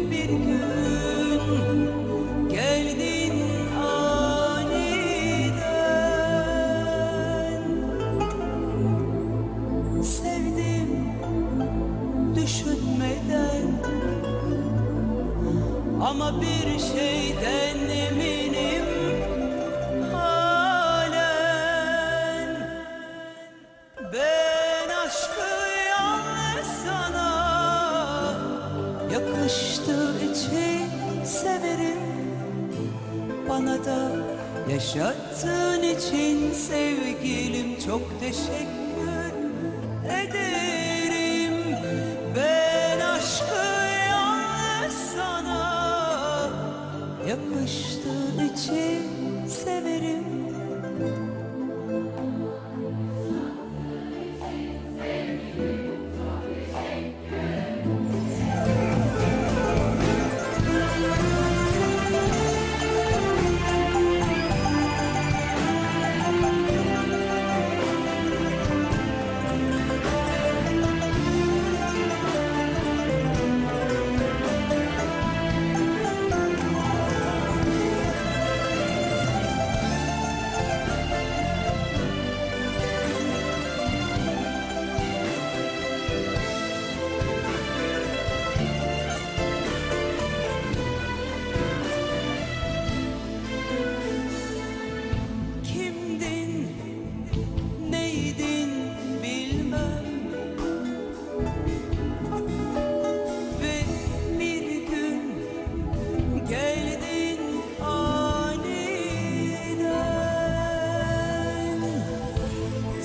bir gün geldin aniden. Sevdim düşünmeden ama bir şeyden eminim. Karıştı içi severim. Bana da yaşattığın için sevgilim Çok teşekkür ederim. Ben aşkı yalnız sana Yakıştı içi severim.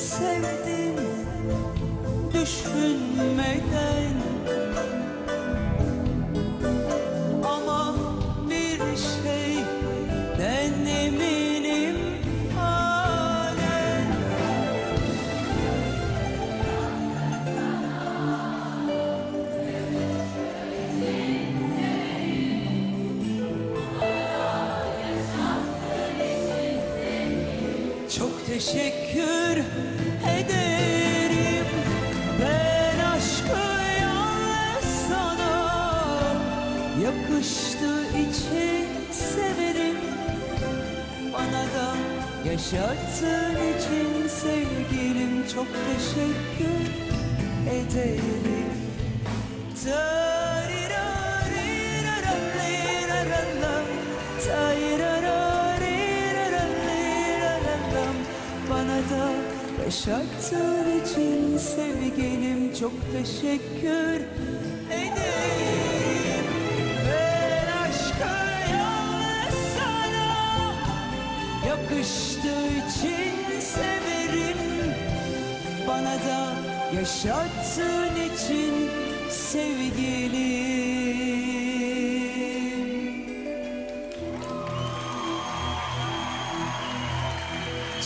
Sevdim düşünmeden teşekkür ederim. Ben aşkı yalnız sana Yakıştığı için severim. Bana da yaşattığın için sevgilim Çok teşekkür ederim. Tariraririraraliraram, yaşattığın için sevgilim çok teşekkür ederim. Ben aşkı yalnız sana yakıştığı için severim. Bana da yaşattığın için sevgilim